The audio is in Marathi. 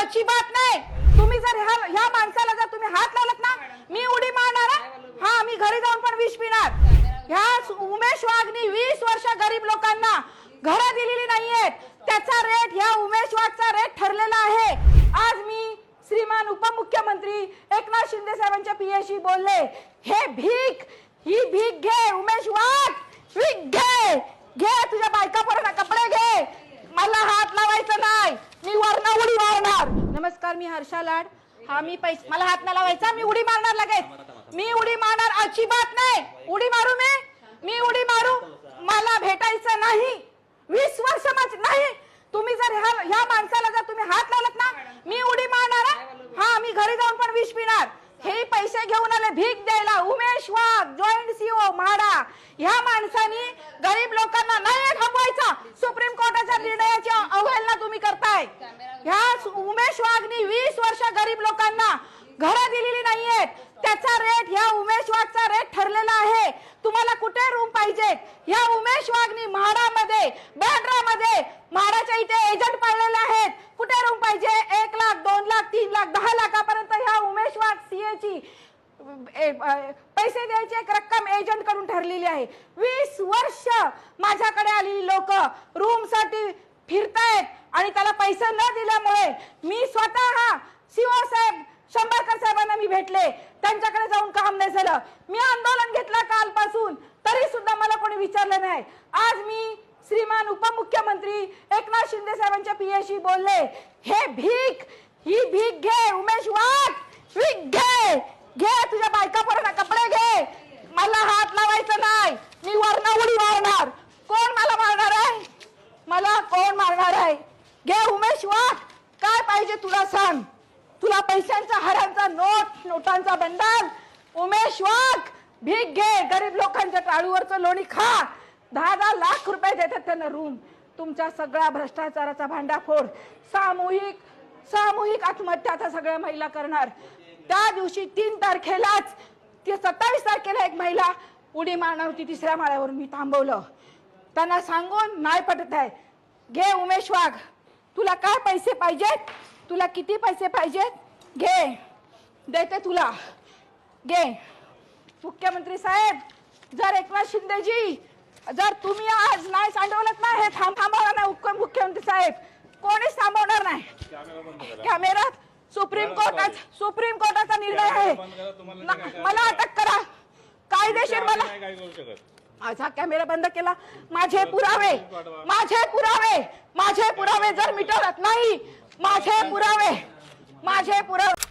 अजिबात नाही. तुम्ही जर ह्या ह्या माणसाला जर तुम्ही हात लावलात ना मी उडी मारणार हा. मी घरी जाऊन पण विष पिणार. ह्या उमेश वाघनी वीस वर्ष गरीब लोकांना घरं दिलेली नाहीयेत. त्याचा रेट ह्या उमेश वाघचा रेट ठरलेला आहे. आज मी श्रीमान उपमुख्यमंत्री एकनाथ शिंदे साहेबांच्या पियाशी बोलले हे भीक ही भीक घे उमेश वाघ भीक घे. घे तुझ्या बायका पोरांना कपडे घे मला हात लावायचं नाही मी वरण उडी मारणार नमस्कार मी हर्षा लाड हा मी पैसे मला हात नाही लावायचा मी उडी मारणार लगेच. मी उडी मारणार अजिबात नाही. उडी मारू मी? मी उडी मारू? मला भेटायचं नाही. वीस वर्ष माझ नाही. तुम्ही जर ह्या ह्या माणसाला जर तुम्ही हात लावलात ना मी उडी मारणार हा. मी घरी जाऊन पण विष पिणार. हे पैसे घेऊन आले भीक द्यायला. Umesh Wagh joint CO MHADA. ह्या माणसानी गरीब लोकांना नाही थांबवायचा. सुप्रीम कोर्ट निर्णयाची अवहेलना तुम्ही करताय ह्या उमेश वाघनी वीस वर्ष गरीब लोकांना घरं दिलेली नाहीयेत. त्याचा रेट ह्या उमेश वाघचा रेट ठरलेला आहे. तुम्हाला कुठे रूम पाहिजेत ह्या उमेश वाघनी म्हाडामध्ये बँड्रामध्ये म्हाडाच्या इथे एजंट पाळलेले आहेत. कुठे रूम पाहिजे? एक लाख दोन लाख तीन लाख दहा लाखापर्यंत ह्या उमेश वाघ सीएची पैसे द्यायची एक रक्कम एजंटकडून ठरलेली आहे. वीस वर्ष माझ्याकडे आलेली लोक रूमसाठी फिरतायत. आणि त्याला पैसे न दिल्यामुळे मी स्वतः सीओ साहेब शंभरकर साहेबांना मी भेटले. त्यांच्याकडे जाऊन काम नाही झालं. मी आंदोलन घेतलं कालपासून. तरी सुद्धा मला कोणी विचारलं नाही. आज मी श्रीमान उपमुख्यमंत्री एकनाथ शिंदे साहेबांच्या पियाशी बोलले. हे भीक ही भीक घे उमेश वाट भीक घे. घे तुझ्या बायका पोरांना कपडे घे. मला हात लावायचं नाही. मी वर्ण उडी मारणार. कोण मला मारणार आहे? मला कोण मारणार आहे? घे उमेश वाघ काय पाहिजे तुला सांग. तुला पैशांचा हारांचा नोट नोटांचा बंडाल उमेश वाघ! भीक घे. गरीब लोकांच्या टाळूवरचं लोणी खा. दहा दहा लाख रुपये देतात त्यांना रूम तुमच्या सगळ्या भ्रष्टाचाराचा भांडाफोड. सामूहिक सामूहिक आत्महत्या आता सगळ्या महिला करणार. त्या दिवशी तीन तारखेलाच ते सत्तावीस तारखेला एक महिला उडी मारणार होती तिसऱ्या माळ्यावरून. मी थांबवलं. त्यांना सांगून नाही पटत आहे. घे उमेश वाघ! तुला काय पैसे पाहिजेत? तुला किती पैसे पाहिजेत? घे. देते तुला. घे. मुख्यमंत्री साहेब जर एकनाथ शिंदेजी जर तुम्ही आज नाही सांडवलं ना हे थांब थांबवणार नाही उप- मुख्यमंत्री साहेब. कोणीच थांबवणार नाही. कॅमेरात सुप्रीम कोर्टात सुप्रीम कोर्टाचा निर्णय आहे. मला अटक करा. कायदेशीर मला माझा कॅमेरा बंद केला. माझे पुरावे माझे पुरावे माझे पुरावे जर मिटवत नाही माझे पुरावे माझे पुरावे.